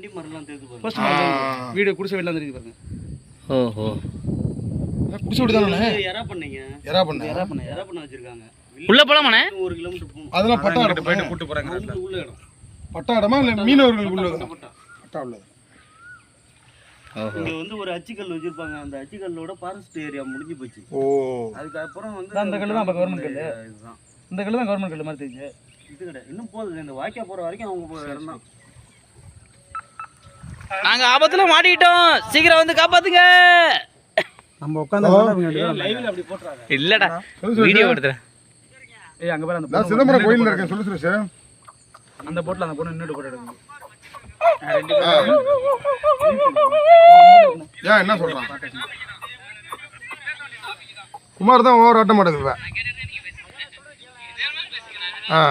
அண்டி மரம்லாம் தெரிஞ்சு பாருங்க. ஃபர்ஸ்ட் வீடு குடிசை வீடுலாம் தெரியுது பாருங்க. ஓஹோ. குடிச்சு விட்டு தானே இது எறா பண்ணீங்க? எறா பண்ண யாரா பண்ண எறா பண்ண வச்சிருக்காங்க? உள்ள போலாமாண்ணே? ஒரு கிலோமீட்டர் போகணும். அதெல்லாம் பட்டா போயிட்டு இடம் போயிட்டு கூட்டு போறாங்க உள்ள இடம். பட்டா இடமா இல்லை மீனவர்களுக்கு உள்ளது பட்டா. பட்டா. உள்ளது ஓஹோ. இங்க வந்து ஒரு அச்சுக்கல் வச்சிருப்பாங்க. அந்த அச்சுக்கல்லோட ஃபாரஸ்ட் ஏரியா முடிஞ்சு போச்சு. ஓ. அதுக்கப்புறம் வந்து அந்த கல்லு தான் government கல்லு. இதுதான். இந்த கல்லு தான் கவர்மெண்ட் கல்லு மாதிரி தெரியுது. இது கிடையாது. இன்னும் போகுது. இந்த வாய்க்கா போற வரைக்கும் அவங்க போற இடம் தான். நாங்க ஆபத்துல மாட்டிக்கிட்டோம். சீக்கிரம் வந்து காப்பாத்துங்க. நம்ம உட்காந்து இல்லடா வீடியோ எடுத்துறேன். ஏய் அங்க பாரு அந்த சிதம்பரம் கோயில்ல இருக்கேன் சொல்லு சுரேஷ். அந்த போட்ல அந்த பொண்ணு நின்னுட்டு போட்டோ ஏன் என்ன சொல்றான்? குமார் தான் ஓவர் ஆட்ட மாட்டேங்குது இப்ப. ஆ.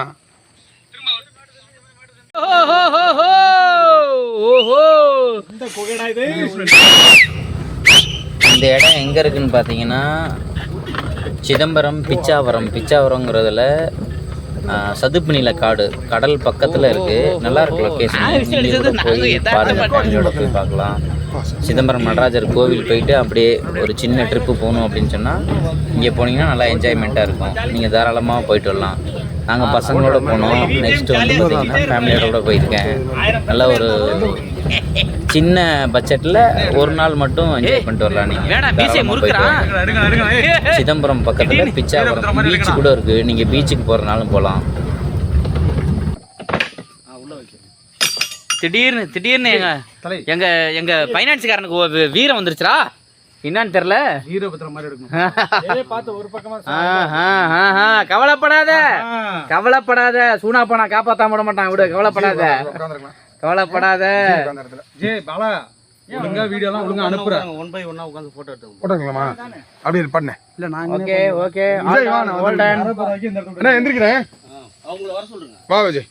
ஓஹோ இந்த புகைடா இது? இந்த இடம் எங்கே இருக்குன்னு பார்த்தீங்கன்னா சிதம்பரம் பிச்சாவரம். பிச்சாவரங்கிறதுல சதுப்பு நில காடு. கடல் பக்கத்தில் இருக்குது நல்லா இருக்கு லொக்கேஷன் போய் பாருங்க ஃபேமிலியோட போய் பார்க்கலாம். சிதம்பரம் நடராஜர் கோவில் போயிட்டு அப்படியே ஒரு சின்ன ட்ரிப்பு போகணும் அப்படின்னு சொன்னால் இங்கே போனீங்கன்னா நல்லா என்ஜாய்மெண்ட்டாக இருக்கும். நீங்கள் தாராளமாக போயிட்டு வரலாம். நாங்கள் பசங்களோட போனோம். நெக்ஸ்ட் வந்து பார்த்தீங்கன்னா ஃபேமிலியோட போயிருக்கேன். நல்ல ஒரு சின்ன பட்ஜெட்டில் ஒரு நாள் மட்டும் என்ஜாய் பண்ணிட்டு வரலாம் நீங்கள் சிதம்பரம் பக்கத்தில் பிச்சாவரம் பீச் கூட இருக்கு. நீங்க பீச்சுக்கு போறனாலும் போகலாம் திடீர்னு திடீர்னு எங்க தலை. எங்க எங்க ஃபைனான்ஸ்காரனுக்கு ஒரு வீரம் வந்துருச்சுடா. என்னன்னு தெரியல? வீரபத்திரம் மாதிரி பார்த்து ஒரு பக்கமா ஆஹா, கவலைப்படாத. கவலைப்படாத. சூனா போனா காப்பாத்தாம விட மாட்டான். விடு கவலைப்படாத. கவலைப்படாத. ஜே பாலா ஒழுங்கா வீடியோலாம் ஒழுங்கா அனுப்புற. ஒன் பை ஒன்னா உட்காந்து போட்டோ எடுத்து அப்படி பண்ணேன் இல்ல நான் ஓகே நான் எந்திரிக்கிறேன் அவங்கள வர சொல்லுங்க. வா விஜய்.